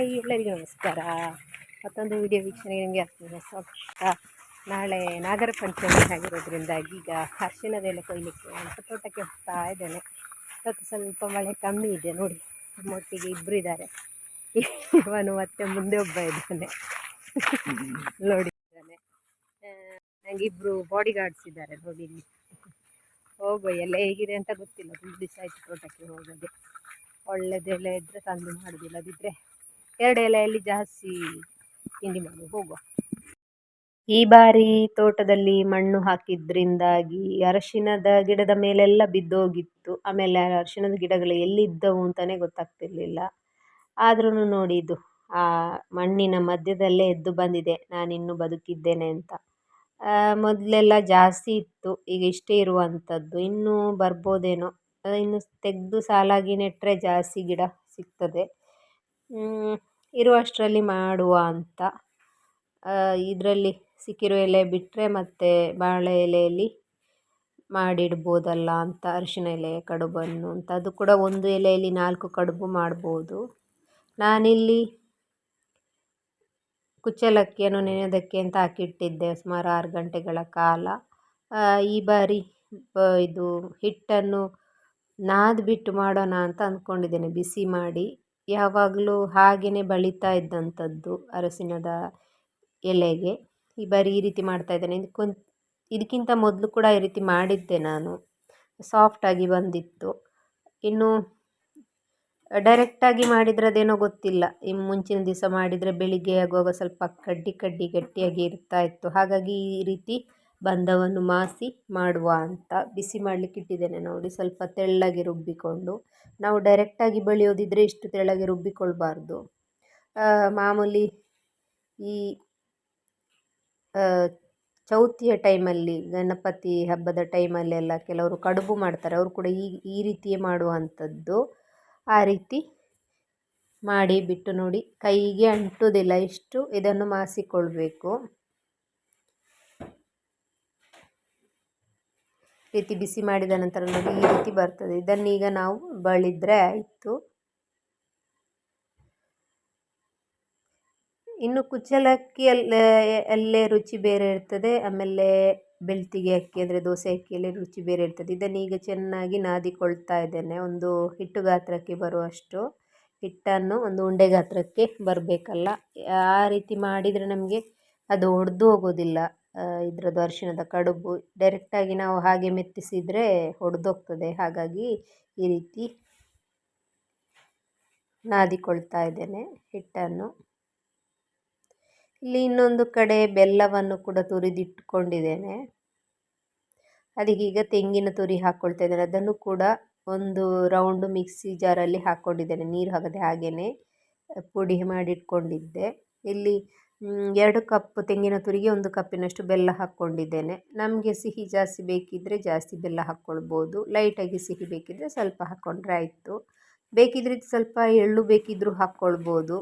Hi ಎಲ್ಲರಿಗೂ ನಮಸ್ಕಾರ. ಮತ್ತೊಂದು ವಿಡಿಯೋ ವೀಕ್ಷಣೆಗೆ ನಿಮಗೆ ಆಗ್ತದೆ ಸ್ವಲ್ಪ ನಾಳೆ ನಾಗರ ಪಂಚಮಿ ಆಗಿರೋದ್ರಿಂದಾಗಿ ಈಗ ಅರಿಶಿಣದೆಲೆ ಕೊಯ್ಲಿಕ್ಕೆ ಅಂತ ತೋಟಕ್ಕೆ ಹೋಗ್ತಾ ಇದ್ದೇನೆ. ಇವತ್ತು ಸ್ವಲ್ಪ ಮಳೆ ಕಮ್ಮಿ ಇದೆ ನೋಡಿ. ನಮ್ಮೊಟ್ಟಿಗೆ ಇಬ್ಬರು ಇದ್ದಾರೆ. ಇವನು ಮತ್ತೆ ಮುಂದೆ ಒಬ್ಬ ಇದ್ದಾನೆ. ನೋಡಿ ನಂಗೆ ನನಗೆ ಇಬ್ಬರು ಬಾಡಿ ಗಾರ್ಡ್ಸ್ ಇದ್ದಾರೆ ನೋಡಿ ಇಲ್ಲಿ. ಹೋಗೋ ಎಲ್ಲ ಹೇಗಿದೆ ಅಂತ ಗೊತ್ತಿಲ್ಲ. ತುಂಬ ದಿವಸ ಆಯಿತು ತೋಟಕ್ಕೆ ಹೋಗೋದು. ಒಳ್ಳೆದು ಎಲೆ ಇದ್ದರೆ ತಂದು ಮಾಡೋದಿಲ್ಲ. ಅದಿದ್ದರೆ ಎರಡು ಎಲೆಯಲ್ಲಿ ಜಾಸ್ತಿ ತಿಂಡಿ ಮಾಡಿ, ಹೋಗುವ. ಈ ಬಾರಿ ತೋಟದಲ್ಲಿ ಮಣ್ಣು ಹಾಕಿದ್ರಿಂದಾಗಿ ಅರಶಿನದ ಗಿಡದ ಮೇಲೆಲ್ಲ ಬಿದ್ದೋಗಿತ್ತು. ಆಮೇಲೆ ಅರಶಿನದ ಗಿಡಗಳು ಎಲ್ಲಿದ್ದವು ಅಂತಲೇ ಗೊತ್ತಾಗ್ತಿರ್ಲಿಲ್ಲ. ಆದ್ರೂ ನೋಡಿದ್ದು ಆ ಮಣ್ಣಿನ ಮಧ್ಯದಲ್ಲೇ ಎದ್ದು ಬಂದಿದೆ, ನಾನಿನ್ನು ಬದುಕಿದ್ದೇನೆ ಅಂತ. ಮೊದಲೆಲ್ಲ ಜಾಸ್ತಿ ಇತ್ತು, ಈಗ ಇಷ್ಟೇ ಇರುವಂಥದ್ದು. ಇನ್ನೂ ಬರ್ಬೋದೇನೋ, ಇನ್ನು ತೆಗೆದು ಸಾಲಾಗಿ ನೆಟ್ಟರೆ ಜಾಸ್ತಿ ಗಿಡ ಸಿಗ್ತದೆ. ಇರುವಷ್ಟರಲ್ಲಿ ಮಾಡುವ ಅಂತ. ಇದರಲ್ಲಿ ಸಿಕ್ಕಿರೋ ಎಲೆ ಬಿಟ್ಟರೆ ಮತ್ತು ಬಾಳೆ ಎಲೆಯಲ್ಲಿ ಮಾಡಿಡ್ಬೋದಲ್ಲ ಅಂತ, ಅರಿಶಿನ ಎಲೆ, ಕಡುಬನ್ನು ಅಂತ. ಅದು ಕೂಡ ಒಂದು ಎಲೆಯಲ್ಲಿ ನಾಲ್ಕು ಕಡುಬು ಮಾಡ್ಬೋದು. ನಾನಿಲ್ಲಿ ಕುಚ್ಚಲಕ್ಕಿಯನ್ನು ನೆನೆಯೋದಕ್ಕೆ ಅಂತ ಹಾಕಿಟ್ಟಿದ್ದೆ ಸುಮಾರು ಆರು ಗಂಟೆಗಳ ಕಾಲ. ಈ ಬಾರಿ ಇದು ಹಿಟ್ಟನ್ನು ನಾದ್ಬಿಟ್ಟು ಮಾಡೋಣ ಅಂತ ಅಂದ್ಕೊಂಡಿದ್ದೇನೆ, ಬಿಸಿ ಮಾಡಿ. ಯಾವಾಗಲೂ ಹಾಗೆಯೇ ಬಳಿತಾ ಇದ್ದಂಥದ್ದು ಅರಸಿನದ ಎಲೆಗೆ. ಈ ಬಾರಿ ಈ ರೀತಿ ಮಾಡ್ತಾ ಇದ್ದೇನೆ. ಇದಕ್ಕೊಂದು ಇದಕ್ಕಿಂತ ಮೊದಲು ಕೂಡ ಈ ರೀತಿ ಮಾಡಿದ್ದೆ ನಾನು. ಸಾಫ್ಟಾಗಿ ಬಂದಿತ್ತು. ಇನ್ನು ಡೈರೆಕ್ಟಾಗಿ ಮಾಡಿದರೆ ಅದೇನೋ ಗೊತ್ತಿಲ್ಲ. ಈ ಮುಂಚಿನ ದಿವಸ ಮಾಡಿದರೆ ಬೆಳಿಗ್ಗೆ ಆಗುವಾಗ ಸ್ವಲ್ಪ ಕಡ್ಡಿ ಕಡ್ಡಿ ಗಟ್ಟಿಯಾಗಿ ಇರ್ತಾ ಇತ್ತು. ಹಾಗಾಗಿ ಈ ರೀತಿ ಬಂದವನ್ನು ಮಾಸಿ ಮಾಡುವ ಅಂತ ಬಿಸಿ ಮಾಡಲಿಕ್ಕೆ ಇಟ್ಟಿದ್ದೇನೆ ನೋಡಿ. ಸ್ವಲ್ಪ ತೆಳ್ಳಗೆ ರುಬ್ಬಿಕೊಂಡು ನಾವು ಡೈರೆಕ್ಟಾಗಿ ಬೆಳೆಯೋದಿದ್ರೆ ಇಷ್ಟು ತೆಳ್ಳಗೆ ರುಬ್ಬಿಕೊಳ್ಬಾರ್ದು. ಮಾಮೂಲಿ ಈ ಚೌತಿಯ ಟೈಮಲ್ಲಿ, ಗಣಪತಿ ಹಬ್ಬದ ಟೈಮಲ್ಲೆಲ್ಲ ಕೆಲವರು ಕಡುಬು ಮಾಡ್ತಾರೆ. ಅವರು ಕೂಡ ಈ ಈ ರೀತಿಯೇ ಮಾಡುವಂಥದ್ದು. ಆ ರೀತಿ ಮಾಡಿ ಬಿಟ್ಟು ನೋಡಿ. ಕೈಗೆ ಅಂಟೋದಿಲ್ಲ ಇಷ್ಟು ಇದನ್ನು ಮಾಸಿಕೊಳ್ಬೇಕು. ರೀತಿ ಬಿಸಿ ಮಾಡಿದ ನಂತರ ನೋಡಿ ಈ ರೀತಿ ಬರ್ತದೆ. ಇದನ್ನೀಗ ನಾವು ಬಳಿದ್ರೆ ಆಯಿತು. ಇನ್ನು ಕುಚ್ಚಲಕ್ಕಿ ಅಲ್ಲೇ ರುಚಿ ಬೇರೆ ಇರ್ತದೆ. ಆಮೇಲೆ ಬೆಳ್ತಿಗೆ ಅಕ್ಕಿ ಅಂದರೆ ದೋಸೆ ಅಕ್ಕಿಯಲ್ಲಿ ರುಚಿ ಬೇರೆ ಇರ್ತದೆ. ಇದನ್ನೀಗ ಚೆನ್ನಾಗಿ ನಾದಿಕೊಳ್ತಾ ಇದ್ದೇನೆ. ಒಂದು ಹಿಟ್ಟು ಗಾತ್ರಕ್ಕೆ ಬರುವಷ್ಟು. ಹಿಟ್ಟನ್ನು ಒಂದು ಉಂಡೆ ಗಾತ್ರಕ್ಕೆ ಬರಬೇಕಲ್ಲ. ಆ ರೀತಿ ಮಾಡಿದರೆ ನಮಗೆ ಅದು ಒಡೆದು ಹೋಗೋದಿಲ್ಲ. ಇದರದ್ದು ಅರಿಶಿಣದ ಕಡುಬು ಡೈರೆಕ್ಟಾಗಿ ನಾವು ಹಾಗೆ ಮೆತ್ತಿಸಿದರೆ ಒಡೆದೋಗ್ತದೆ. ಹಾಗಾಗಿ ಈ ರೀತಿ ನಾದಿಕೊಳ್ತಾ ಇದ್ದೇನೆ ಹಿಟ್ಟನ್ನು. ಇಲ್ಲಿ ಇನ್ನೊಂದು ಕಡೆ ಬೆಲ್ಲವನ್ನು ಕೂಡ ತುರಿದಿಟ್ಕೊಂಡಿದ್ದೇನೆ. ಅದಕ್ಕೀಗ ತೆಂಗಿನ ತುರಿ ಹಾಕ್ಕೊಳ್ತಾ ಇದ್ದೇನೆ. ಅದನ್ನು ಕೂಡ ಒಂದು ರೌಂಡು ಮಿಕ್ಸಿ ಜಾರಲ್ಲಿ ಹಾಕ್ಕೊಂಡಿದ್ದೇನೆ ನೀರು ಹಾಕದೆ ಹಾಗೆಯೇ ಪುಡಿ ಮಾಡಿಟ್ಕೊಂಡಿದ್ದೆ. ಇಲ್ಲಿ ಎರಡು ಕಪ್ ತೆಂಗಿನ ತುರಿಗೆ, ಒಂದು ಕಪ್ಪಿನಷ್ಟು ಬೆಲ್ಲ ಹಾಕ್ಕೊಂಡಿದ್ದೇನೆ. ನಮಗೆ ಸಿಹಿ ಜಾಸ್ತಿ ಬೇಕಿದ್ದರೆ ಜಾಸ್ತಿ ಬೆಲ್ಲ ಹಾಕ್ಕೊಳ್ಬೋದು. ಲೈಟಾಗಿ ಸಿಹಿ ಬೇಕಿದ್ದರೆ ಸ್ವಲ್ಪ ಹಾಕ್ಕೊಂಡ್ರೆ ಆಯಿತು. ಬೇಕಿದ್ರೆ ಸ್ವಲ್ಪ ಎಳ್ಳು ಬೇಕಿದ್ದರೂ ಹಾಕ್ಕೊಳ್ಬೋದು.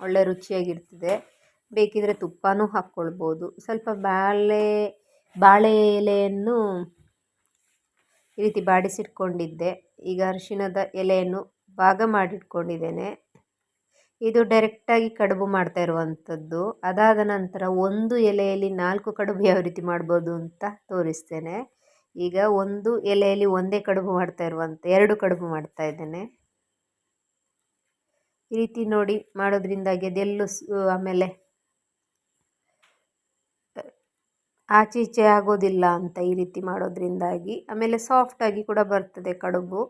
ಒಳ್ಳೆ ರುಚಿಯಾಗಿರ್ತದೆ. ಬೇಕಿದ್ದರೆ ತುಪ್ಪನೂ ಹಾಕ್ಕೊಳ್ಬೋದು. ಸ್ವಲ್ಪ ಬಾಳೆ ಬಾಳೆ ಎಲೆಯನ್ನು ಈ ರೀತಿ ಬಾಡಿಸಿಟ್ಕೊಂಡಿದ್ದೆ. ಈಗ ಅರಿಶಿಣದ ಎಲೆಯನ್ನು ಭಾಗ ಮಾಡಿಟ್ಕೊಂಡಿದ್ದೇನೆ. ಇದು ಡೈರೆಕ್ಟಾಗಿ ಕಡುಬು ಮಾಡ್ತಾ ಇರುವಂಥದ್ದು ಅದಾದ ನಂತರ ಒಂದು ಎಲೆಯಲ್ಲಿ ನಾಲ್ಕು ಕಡುಬು ಯಾವ ರೀತಿ ಮಾಡ್ಬೋದು ಅಂತ ತೋರಿಸ್ತೇನೆ. ಈಗ ಒಂದು ಎಲೆಯಲ್ಲಿ ಒಂದೇ ಕಡುಬು ಮಾಡ್ತಾ ಇರುವಂಥ ಎರಡು ಕಡುಬು ಮಾಡ್ತಾ ಇದ್ದೇನೆ. ಈ ರೀತಿ ನೋಡಿ ಮಾಡೋದ್ರಿಂದಾಗಿ ಅದೆಲ್ಲೂ ಆಮೇಲೆ ಆಚೆ ಈಚೆ ಆಗೋದಿಲ್ಲ ಅಂತ ಈ ರೀತಿ ಮಾಡೋದ್ರಿಂದಾಗಿ ಆಮೇಲೆ ಸಾಫ್ಟಾಗಿ ಕೂಡ ಬರ್ತದೆ ಕಡುಬು.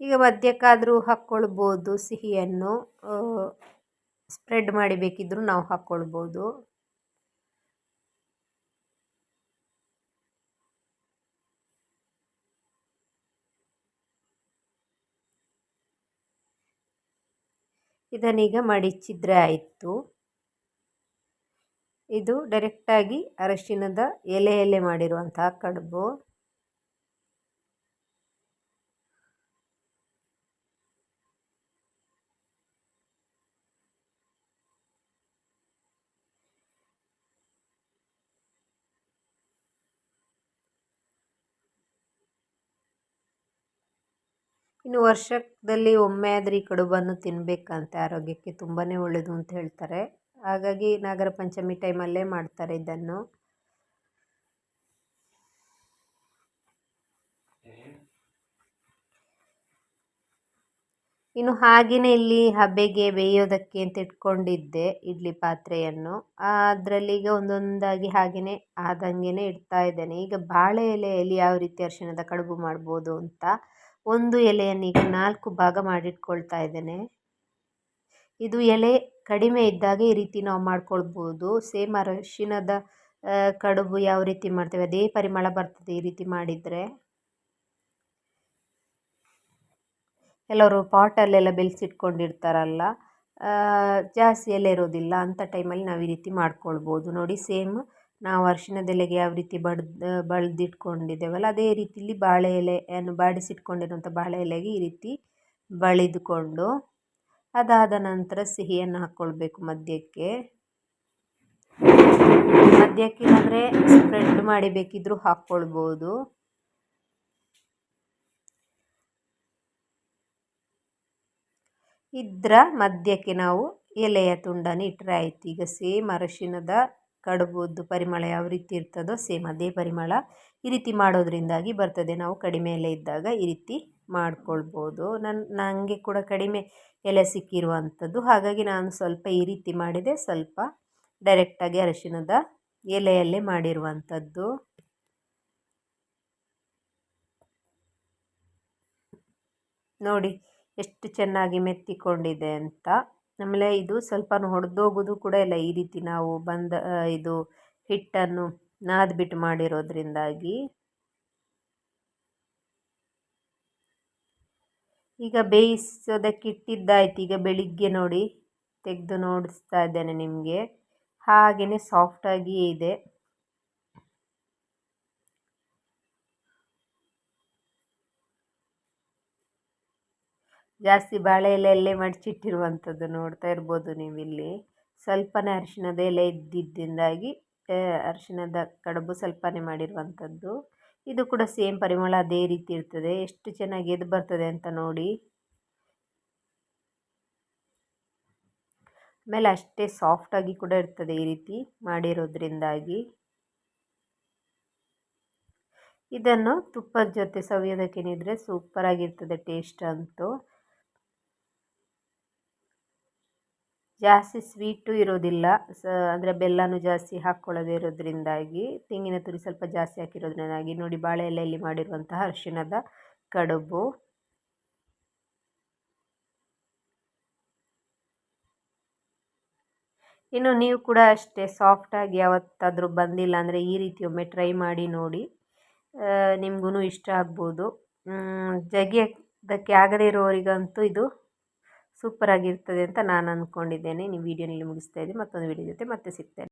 ಈಗ ಮಧ್ಯಕ್ಕಾದರೂ ಹಾಕ್ಕೊಳ್ಬೋದು ಸಿಹಿಯನ್ನು ಸ್ಪ್ರೆಡ್ ಮಾಡಿ ಬೇಕಿದ್ದರೂ ನಾವು ಹಾಕ್ಕೊಳ್ಬೋದು. ಇದನ್ನೀಗ ಮಡಿಚಿದ್ರೆ ಆಯಿತು. ಇದು ಡೈರೆಕ್ಟಾಗಿ ಅರಶಿನದ ಎಲೆಯಲ್ಲೇ ಮಾಡಿರುವಂತಹ ಕಡುಬು. ಇನ್ನು ವರ್ಷದಲ್ಲಿ ಒಮ್ಮೆ ಆದರೆ ಈ ಕಡುಬನ್ನು ತಿನ್ನಬೇಕಂತೆ ಆರೋಗ್ಯಕ್ಕೆ ತುಂಬಾ ಒಳ್ಳೆಯದು ಅಂತ ಹೇಳ್ತಾರೆ. ಹಾಗಾಗಿ ನಾಗರ ಪಂಚಮಿ ಟೈಮಲ್ಲೇ ಮಾಡ್ತಾರೆ ಇದನ್ನು. ಇನ್ನು ಹಾಗೆಯೇ ಇಲ್ಲಿ ಹಬೆಗೆ ಬೇಯೋದಕ್ಕೆ ಅಂತ ಇಟ್ಕೊಂಡಿದ್ದೆ ಇಡ್ಲಿ ಪಾತ್ರೆಯನ್ನು. ಅದರಲ್ಲಿ ಈಗ ಒಂದೊಂದಾಗಿ ಹಾಗೆಯೇ ಆದಂಗೆ ಇಡ್ತಾ ಇದ್ದೇನೆ. ಈಗ ಬಾಳೆ ಎಲೆಯಲ್ಲಿ ಯಾವ ರೀತಿ ಅರಿಶಿಣದ ಕಡುಬು ಮಾಡ್ಬೋದು ಅಂತ ಒಂದು ಎಲೆಯನ್ನು ಈಗ ನಾಲ್ಕು ಭಾಗ ಮಾಡಿಟ್ಕೊಳ್ತಾ ಇದ್ದೇನೆ. ಇದು ಎಲೆ ಕಡಿಮೆ ಇದ್ದಾಗ ಈ ರೀತಿ ನಾವು ಮಾಡ್ಕೊಳ್ಬೋದು. ಸೇಮ್ ಅರಶಿನದ ಕಡುಬು ಯಾವ ರೀತಿ ಮಾಡ್ತೇವೆ, ಅದೇ ಪರಿಮಳ ಬರ್ತದೆ ಈ ರೀತಿ ಮಾಡಿದರೆ. ಕೆಲವರು ಪಾಟಲ್ಲೆಲ್ಲ ಬೆಳೆಸಿಟ್ಕೊಂಡಿರ್ತಾರಲ್ಲ ಜಾಸ್ತಿ ಎಲೆ ಇರೋದಿಲ್ಲ ಅಂಥ ಟೈಮಲ್ಲಿ ನಾವು ಈ ರೀತಿ ಮಾಡ್ಕೊಳ್ಬೋದು. ನೋಡಿ, ಸೇಮ್ ನಾವು ಅರಿಶಿಣದೆಲೆಗೆ ಯಾವ ರೀತಿ ಬಡ್ದು, ಬಳ್ದಿಟ್ಕೊಂಡಿದ್ದೇವಲ್ಲ, ಅದೇ ರೀತಿಲಿ ಬಾಳೆ ಎಲೆಯನ್ನು ಬಾಡಿಸಿಟ್ಕೊಂಡಿರುವಂಥ ಬಾಳೆ ಎಲೆಗೆ ಈ ರೀತಿ ಬಳಿದುಕೊಂಡು ಅದಾದ ನಂತರ ಸಿಹಿಯನ್ನು ಹಾಕ್ಕೊಳ್ಬೇಕು ಮಧ್ಯಕ್ಕೆ. ಮಧ್ಯಕ್ಕೆ ಅಂದರೆ ಸ್ಪ್ರೆಡ್ ಮಾಡಿ ಬೇಕಿದ್ದರೂ ಹಾಕ್ಕೊಳ್ಬೋದು. ಇದರ ಮಧ್ಯಕ್ಕೆ ನಾವು ಎಲೆಯ ತುಂಡನ್ನು ಇಟ್ಟರೆ ಆಯಿತು. ಈಗ ಸೇಮ್ ಅರಶಿನದ ಕಡುಬುದ್ದು ಪರಿಮಳ ಯಾವ ರೀತಿ ಇರ್ತದೋ ಸೇಮ್ ಅದೇ ಪರಿಮಳ ಈ ರೀತಿ ಮಾಡೋದ್ರಿಂದಾಗಿ ಬರ್ತದೆ. ನಾವು ಕಡಿಮೆ ಎಲೆ ಇದ್ದಾಗ ಈ ರೀತಿ ಮಾಡ್ಕೊಳ್ಬೋದು. ನನ್ನ ನನಗೆ ಕೂಡ ಕಡಿಮೆ ಎಲೆ ಸಿಕ್ಕಿರುವಂಥದ್ದು. ಹಾಗಾಗಿ ನಾನು ಸ್ವಲ್ಪ ಈ ರೀತಿ ಮಾಡಿದೆ. ಸ್ವಲ್ಪ ಡೈರೆಕ್ಟಾಗಿ ಅರಶಿನದ ಎಲೆಯಲ್ಲೇ ಮಾಡಿರುವಂಥದ್ದು. ನೋಡಿ, ಎಷ್ಟು ಚೆನ್ನಾಗಿ ಮೆತ್ತಿಕೊಂಡಿದೆ ಅಂತ. ಆಮೇಲೆ ಇದು ಸ್ವಲ್ಪ ಹೊಡೆದೋಗೋದು ಕೂಡ ಇಲ್ಲ ಈ ರೀತಿ ನಾವು ಬಂದ ಇದು ಹಿಟ್ಟನ್ನು ನಾದ್ಬಿಟ್ಟು ಮಾಡಿರೋದ್ರಿಂದಾಗಿ. ಈಗ ಬೇಯಿಸೋದಕ್ಕೆ ಇಟ್ಟಿದ್ದಾಯ್ತು, ಈಗ ಬೆಳಿಗ್ಗೆ ನೋಡಿ ತೆಗೆದು ನೋಡಿಸ್ತಾ ಇದ್ದೇನೆ ನಿಮಗೆ. ಹಾಗೆಯೇ ಸಾಫ್ಟಾಗಿಯೇ ಇದೆ. ಜಾಸ್ತಿ ಬಾಳೆ ಎಲೆಯಲ್ಲೇ ಮಡಚಿಟ್ಟಿರುವಂಥದ್ದು ನೋಡ್ತಾ ಇರ್ಬೋದು ನೀವಿಲ್ಲಿ. ಸ್ವಲ್ಪನೇ ಅರಿಶಿಣದ ಎಲೆ ಇದ್ದಿದ್ದರಿಂದಾಗಿ ಅರಿಶಿಣದ ಕಡುಬು ಸ್ವಲ್ಪನೇ ಮಾಡಿರುವಂಥದ್ದು. ಇದು ಕೂಡ ಸೇಮ್ ಪರಿಮಳ ಅದೇ ರೀತಿ ಇರ್ತದೆ. ಎಷ್ಟು ಚೆನ್ನಾಗಿ ಎದ್ದು ಬರ್ತದೆ ಅಂತ ನೋಡಿ. ಆಮೇಲೆ ಅಷ್ಟೇ ಸಾಫ್ಟಾಗಿ ಕೂಡ ಇರ್ತದೆ ಈ ರೀತಿ ಮಾಡಿರೋದ್ರಿಂದಾಗಿ. ಇದನ್ನು ತುಪ್ಪದ ಜೊತೆ ಸವಿಯೋದಕ್ಕೇನಿದ್ರೆ ಸೂಪರಾಗಿರ್ತದೆ ಟೇಸ್ಟ್ ಅಂತೂ. ಜಾಸ್ತಿ ಸ್ವೀಟು ಇರೋದಿಲ್ಲ. ಸ, ಅಂದರೆ ಬೆಲ್ಲನೂ ಜಾಸ್ತಿ ಹಾಕ್ಕೊಳ್ಳದೇ ಇರೋದ್ರಿಂದಾಗಿ ತೆಂಗಿನ ತುರಿ ಸ್ವಲ್ಪ ಜಾಸ್ತಿ ಹಾಕಿರೋದ್ರಿಂದಾಗಿ ನೋಡಿ ಬಾಳೆ ಎಲೆಯಲ್ಲಿ ಮಾಡಿರುವಂತಹ ಅರಿಶಿಣದ ಕಡುಬು. ಇನ್ನು ನೀವು ಕೂಡ ಅಷ್ಟೇ ಸಾಫ್ಟಾಗಿ ಯಾವತ್ತಾದರೂ ಬಂದಿಲ್ಲ ಅಂದರೆ ಈ ರೀತಿ ಒಮ್ಮೆ ಟ್ರೈ ಮಾಡಿ ನೋಡಿ. ನಿಮಗೂ ಇಷ್ಟ ಆಗ್ಬೋದು. ಜಗಿಯೋದಕ್ಕೆ ಆಗದೇ ಇರೋರಿಗಂತೂ ಇದು ಸೂಪರಾಗಿರ್ತದೆ ಅಂತ ನಾನು ಅಂದ್ಕೊಂಡಿದ್ದೇನೆ. ನೀವು ವೀಡಿಯೋನಲ್ಲಿ ಮುಗಿಸ್ತಾ ಇದ್ದೀನಿ ಮತ್ತೊಂದು ವೀಡಿಯೋ ಜೊತೆ ಮತ್ತೆ ಸಿಗ್ತೇನೆ.